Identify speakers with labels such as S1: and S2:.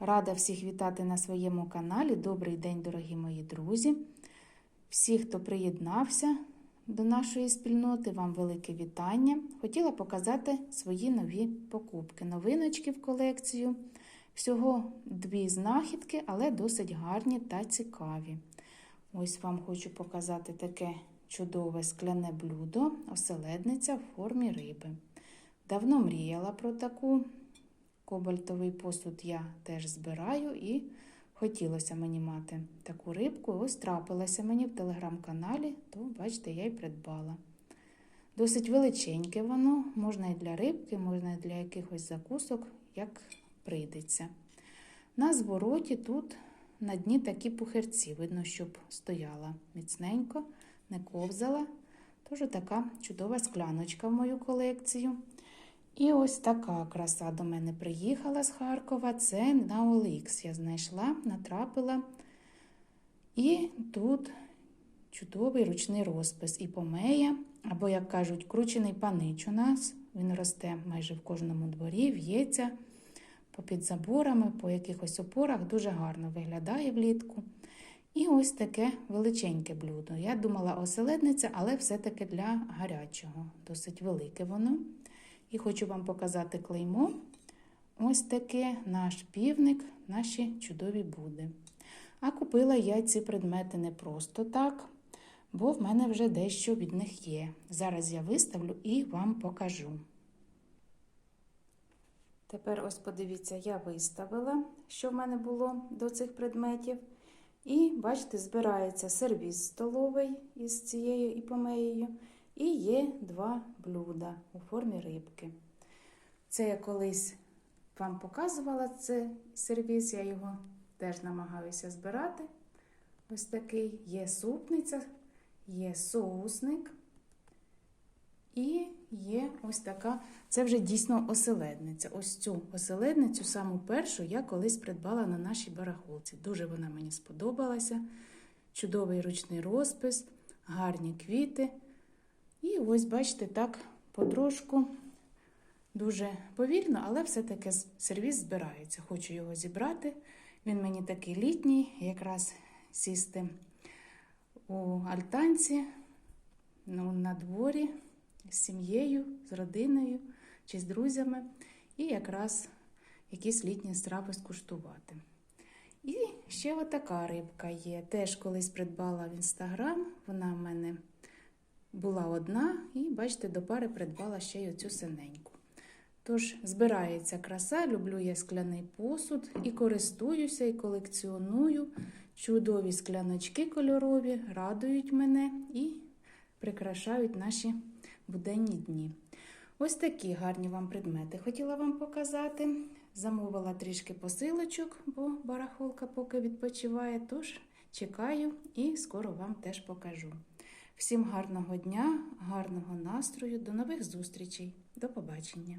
S1: Рада всіх вітати на своєму каналі. Добрий день, дорогі мої друзі. Всі, хто приєднався до нашої спільноти, вам велике вітання. Хотіла показати свої нові покупки, новиночки в колекцію. Всього дві знахідки, але досить гарні та цікаві. Ось вам хочу показати таке чудове скляне блюдо, оселедниця в формі риби. Давно мріяла про таку. Кобальтовий посуд я теж збираю і хотілося мені мати таку рибку. Ось трапилася мені в телеграм-каналі, то, бачите, я й придбала. Досить величеньке воно, можна і для рибки, можна і для якихось закусок, як прийдеться. На звороті тут на дні такі пухирці, видно, щоб стояла міцненько, не ковзала. Тож така чудова скляночка в мою колекцію. І ось така краса до мене приїхала з Харкова. Це на Олікс я знайшла, натрапила. І тут чудовий ручний розпис і помея, або, як кажуть, кручений панич у нас. Він росте майже в кожному дворі, в'ється попід заборами, по якихось опорах, дуже гарно виглядає влітку. І ось таке величеньке блюдо. Я думала оселедниця, але все-таки для гарячого. Досить велике воно. І хочу вам показати клеймо. Ось таке наш півник, наші чудові буди. А купила я ці предмети не просто так, бо в мене вже дещо від них є. Зараз я виставлю і вам покажу. Тепер ось подивіться, я виставила, що в мене було до цих предметів. І, бачите, збирається сервіз столовий із цією іпомеєю. І є два блюда у формі рибки. Це я колись вам показувала це сервіз, я його теж намагаюся збирати. Ось такий є супниця, є соусник. І є ось така, це вже дійсно оселедниця. Ось цю оселедницю, саму першу, я колись придбала на нашій барахолці. Дуже вона мені сподобалася. Чудовий ручний розпис, гарні квіти. І ось, бачите, так потрошку, дуже повільно, але все-таки сервіс збирається. Хочу його зібрати. Він мені такий літній, якраз сісти у альтанці, ну, на дворі з сім'єю, з родиною чи з друзями, і якраз якісь літні страви скуштувати. І ще отака рибка є. Теж колись придбала в інстаграм. Вона в мене була одна, і, бачите, до пари придбала ще й оцю синеньку. Тож, збирається краса, люблю я скляний посуд і користуюся, і колекціоную. Чудові скляночки кольорові, радують мене і прикрашають наші буденні дні. Ось такі гарні вам предмети хотіла вам показати. Замовила трішки посилочок, бо барахолка поки відпочиває. Тож чекаю і скоро вам теж покажу. Всім гарного дня, гарного настрою, до нових зустрічей. До побачення!